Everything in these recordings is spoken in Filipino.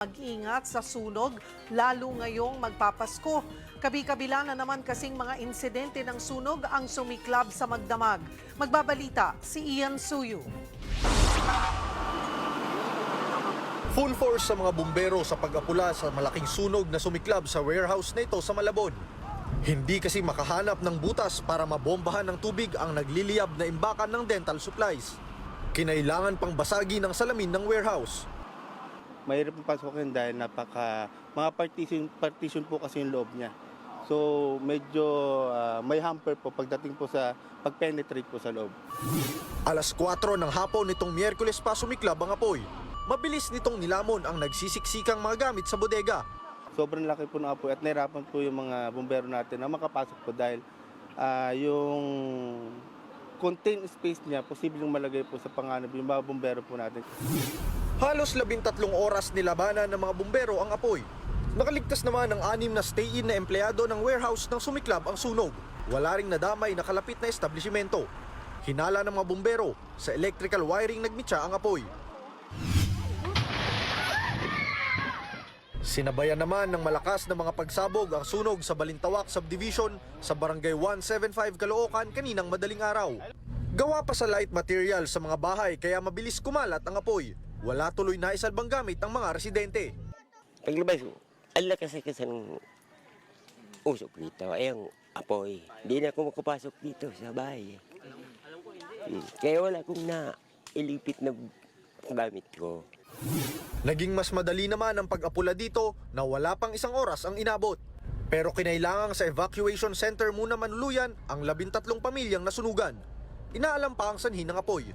Mag-ingat sa sunog, lalo ngayong magpapasko. Kabi-kabila na naman kasing mga insidente ng sunog ang sumiklab sa magdamag. Magbabalita si Ian Suyu. Full force sa mga bumbero sa pag-apula sa malaking sunog na sumiklab sa warehouse na ito sa Malabon. Hindi kasi makahanap ng butas para mabombahan ng tubig ang nagliliyab na imbakan ng dental supplies. Kinailangan pang basagi ng salamin ng warehouse. Mahirap yung pasukin dahil napaka mga partition partition po kasi yung loob niya. So medyo ah, may hamper po pagdating po sa pag-penetrate po sa loob. Alas 4 ng hapon nitong Miyerkules pa sumiklab ang apoy. Mabilis nitong nilamon ang nagsisiksikang mga gamit sa bodega. Sobrang laki po ng apoy at nahirapan po yung mga bumbero natin na makapasok po dahil ah, yung contain space niya posibleng malagay po sa panganib yung mga bumbero po natin. Halos labintatlong oras nilabanan ng mga bumbero ang apoy. Nakaligtas naman ang anim na stay-in na empleyado ng warehouse nang sumiklab ang sunog. Wala ring nadamay na kalapit na establishmento. Hinala ng mga bumbero, sa electrical wiring nagmitsa ang apoy. Sinabayan naman ng malakas na mga pagsabog ang sunog sa Balintawak Subdivision sa Barangay 175 Caloocan kaninang madaling araw. Gawa pa sa light material sa mga bahay kaya mabilis kumalat ang apoy. Wala tuloy na isalbang gamit ang mga residente. Paglabas ko, ang lakas kasi ng usok dito. Ay, ang apoy. Hindi na ako makapasok dito sa bahay. Hmm. Kaya wala akong na ilipit na gamit ko. Naging mas madali naman ang pag-apula dito na wala pang isang oras ang inabot. Pero kinailangan sa evacuation center muna manuluyan ang labintatlong pamilyang nasunugan. Inaalam pa ang sanhi ng apoy.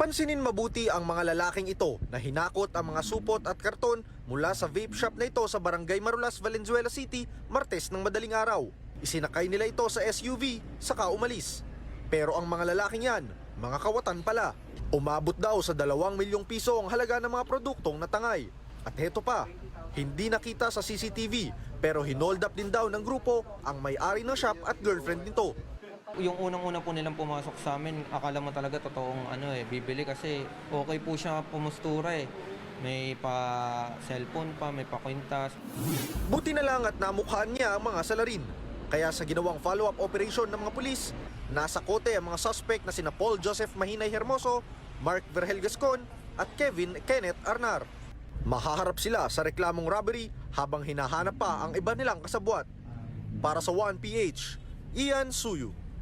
Pansinin mabuti ang mga lalaking ito na hinakot ang mga supot at karton mula sa vape shop na ito sa Barangay Marulas, Valenzuela City, Martes ng madaling araw. Isinakay nila ito sa SUV, saka umalis. Pero ang mga lalaking yan, mga kawatan pala. Umabot daw sa dalawang milyong piso ang halaga ng mga produktong natangay. At heto pa, hindi nakita sa CCTV pero hinold up din daw ng grupo ang may-ari ng shop at girlfriend nito. Yung unang-una po nilang pumasok sa amin, akala mo talaga totoong ano eh, bibili kasi okay po siya pumustura eh. May pa cellphone pa, may pa kwintas. Buti na lang at namukhaan niya ang mga salarin. Kaya sa ginawang follow-up operation ng mga pulis, nasa kote ang mga suspect na sina Paul Joseph Mahinay Hermoso, Mark Verhel Gascon at Kevin Kenneth Arnar. Mahaharap sila sa reklamong robbery habang hinahanap pa ang iba nilang kasabwat. Para sa 1PH, Ian Suyu,